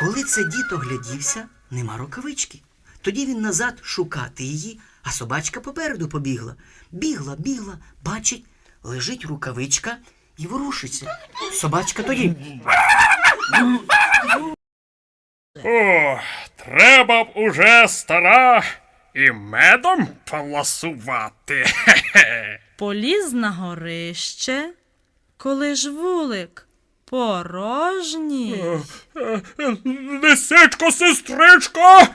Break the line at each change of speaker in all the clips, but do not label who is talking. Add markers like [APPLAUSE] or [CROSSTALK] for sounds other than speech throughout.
Коли це дід оглядівся, нема рукавички. Тоді він назад шукати її, а собачка попереду побігла. Бігла, бігла, бачить, лежить рукавичка і ворушиться. Собачка тоді.
О, треба б уже стара і медом поласувати. [LAUGHS]
Поліз на горище, коли ж вулик порожній.
Е, е, Лисичко, сестричко!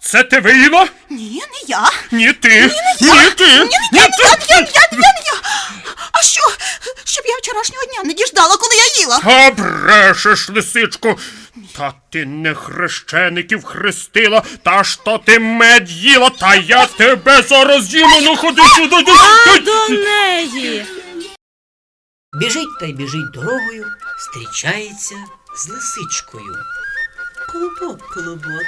Це ти виїла?
Ні, не я.
Ні ти! Ні ти! Ні
Я, я, я, я, я, не я. А що? Щоб я вчорашнього дня не діждала, коли я їла.
А брешеш, лисичко! Та ти не хрещеників хрестила, та ж то ти мед їла, та я тебе зараз їм, ну ходи сюди.
А до неї.
Біжить та й біжить дорогою, зустрічається з лисичкою.
Колобок, колобок,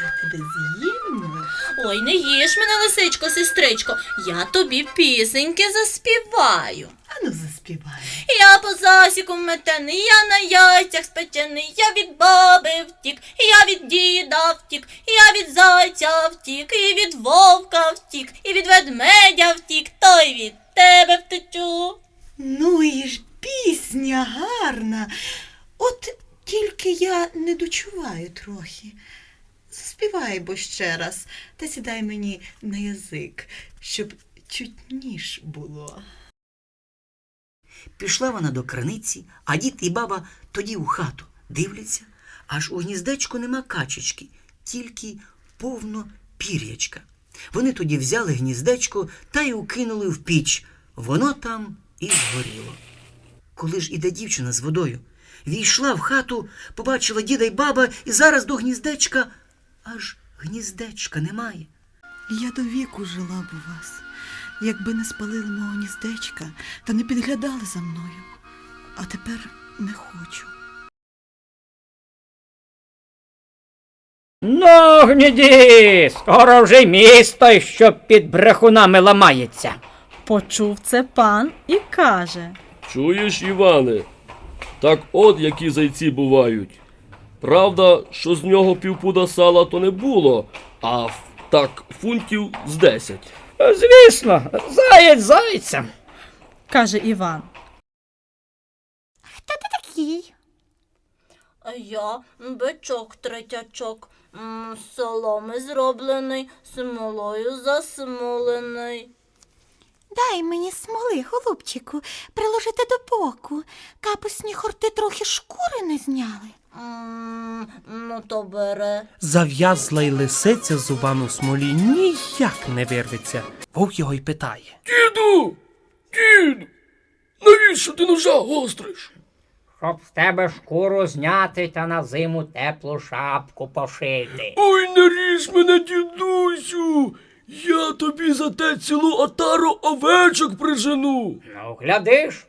я тебе з'їм.
Ой, не їж мене, лисичко, сестричко, я тобі пісеньки заспіваю.
Ану заспівай.
Я по засіку метений, я на яйцях спечений, я від баби втік, я від діда втік, я від зайця втік, і від вовка втік, і від ведмедя втік, то й від тебе втечу.
Ну і ж пісня гарна. От тільки я не дочуваю трохи. Заспівай бо ще раз, та сідай мені на язик, щоб чутніш було.
Пішла вона до краниці, а дід і баба тоді у хату дивляться, аж у гніздечку нема качечки, тільки повно пір'ячка. Вони тоді взяли гніздечко та й укинули в піч. Воно там і згоріло. Коли ж іде дівчина з водою, війшла в хату, побачила діда й баба, і зараз до гніздечка аж гніздечка немає.
Я до віку жила б у вас, якби не спалили мого гніздечка та не підглядали за мною. А тепер не хочу.
Ну, гніді, скоро вже й місто, що під брехунами ламається.
Почув це пан і каже.
Чуєш, Іване? Так от які зайці бувають. Правда, що з нього півпуда сала то не було, а так фунтів з десять.
Звісно, заєць зайцем.
каже Іван.
Такий.
А я бичок третячок, соломи зроблений, смолою засмолений.
Дай мені смоли, голубчику, приложити до боку. Капусні хорти трохи шкури не зняли.
М, Ну, то бере.
Зав'язла й лисиця зубами в смолі ніяк не вирветься. Вовк його й питає.
Діду! Діду! Навіщо ти ножа гостриш?
Щоб з тебе шкуру зняти та на зиму теплу шапку пошити.
Ой, не ріж мене, дідусю! Я тобі за те цілу отару овечок прижену.
Ну, глядиш,